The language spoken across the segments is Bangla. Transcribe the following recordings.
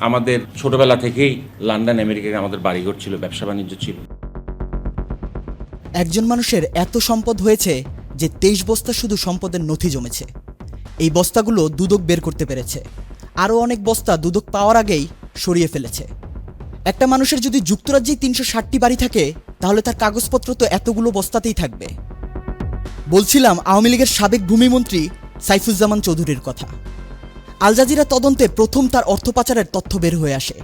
আমাদের ছোটবেলা থেকেই লন্ডন, আমেরিকায় আমাদের বাড়িঘর ছিল, ব্যবসা বাণিজ্য ছিল। একজন মানুষের এত সম্পদ হয়েছে যে তেইশ বস্তা শুধু সম্পদের নথি জমেছে। এই বস্তাগুলো দুদক বের করতে পেরেছে। আরও অনেক বস্তা দুদক পাওয়ার আগেই সরিয়ে ফেলেছে। একটা মানুষের যদি যুক্তরাজ্যেই তিনশো ষাটটি বাড়ি থাকে, তাহলে তার কাগজপত্র তো এতগুলো বস্তাতেই থাকবে। বলছিলাম আওয়ামী লীগের সাবেক ভূমিমন্ত্রী সাইফুজ্জামান চৌধুরীর কথা। আল জাজিরা তদন্তে প্রথম তার অর্থ পাচারের তথ্য বের হয়ে আসে।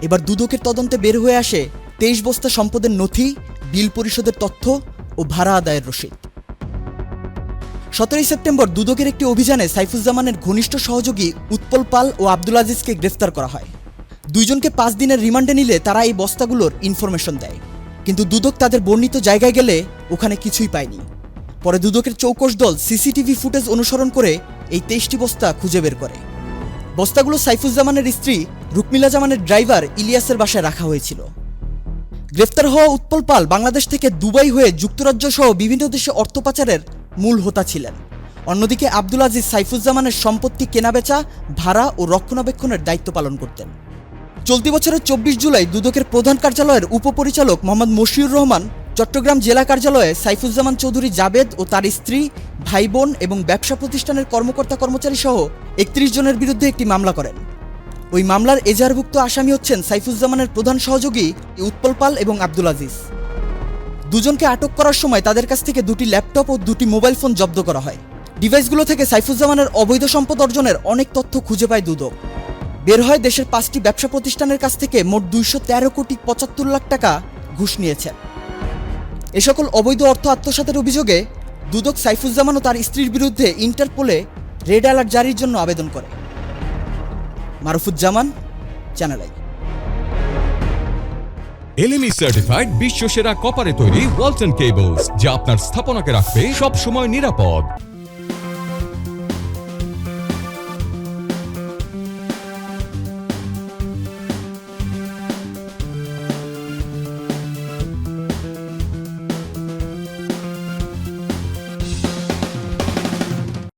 এবার দুদকের তদন্তে বের হয়ে আসে তেইশ বস্তা সম্পদের নথি, বিল পরিশোধের তথ্য ও ভাড়া আদায়ের রসিদ। সতেরোই সেপ্টেম্বর দুদকের একটি অভিযানে সাইফুজ্জামানের ঘনিষ্ঠ সহযোগী উৎপল পাল ও আব্দুল আজিজকে গ্রেফতার করা হয়। দুইজনকে পাঁচ দিনের রিমান্ডে নিলে তারা এই বস্তাগুলোর ইনফরমেশন দেয়। কিন্তু দুদক তাদের বর্ণিত জায়গায় গেলে ওখানে কিছুই পায়নি। পরে দুদকের চৌকশ দল সিসিটিভি ফুটেজ অনুসরণ করে এই তেইশটি বস্তা খুঁজে বের করে। বস্তাগুলো সাইফুজ্জামানের স্ত্রী রুকমিলা জামানের ড্রাইভার ইলিয়াসের বাসায় রাখা হয়েছিল। গ্রেফতার হওয়া উৎপল পাল বাংলাদেশ থেকে দুবাই হয়ে যুক্তরাজ্য সহ বিভিন্ন দেশে অর্থ পাচারের মূল হোতা ছিলেন। অন্যদিকে আব্দুল আজিজ সাইফুজ্জামানের সম্পত্তি কেনাবেচা, ভাড়া ও রক্ষণাবেক্ষণের দায়িত্ব পালন করতেন। চলতি বছরের চব্বিশ জুলাই দুদকের প্রধান কার্যালয়ের উপপরিচালক মোহাম্মদ মশিউর রহমান চট্টগ্রাম জেলা কার্যালয়ে সাইফুজ্জামান চৌধুরী জাবেদ ও তার স্ত্রী ভাই বোন এবং ব্যবসা প্রতিষ্ঠানের কর্মকর্তা কর্মচারী সহ একত্রিশ জনের বিরুদ্ধে একটি মামলা করেন। ওই মামলার এজাহারভুক্ত আসামি হচ্ছেন সাইফুজ্জামানের প্রধান সহযোগী উৎপল পাল এবং আব্দুল আজিজ। দুজনকে আটক করার সময় তাদের কাছ থেকে দুটি ল্যাপটপ ও দুটি মোবাইল ফোন জব্দ করা হয়। ডিভাইসগুলো থেকে সাইফুজ্জামানের অবৈধ সম্পদ অর্জনের অনেক তথ্য খুঁজে পায় দুদক। বের হয় দেশের পাঁচটি ব্যবসা প্রতিষ্ঠানের কাছ থেকে মোট দুইশো তেরো কোটি পঁচাত্তর লাখ টাকা ঘুষ নিয়েছেন। এ সকল অবৈধ অর্থ আত্মসাতের অভিযোগে দুদক সাইফুজ্জামান ও তার স্ত্রীর বিরুদ্ধে ইন্টারপোলে রেড অ্যালার্ট জারির জন্য আবেদন করে। Marufuzzaman channel I LME certified বিশ্ব সেরা কপারে তৈরি ওয়ালটন কেবলস যা আপনার স্থাপনাকে রাখবে সব সময় নিরাপদ।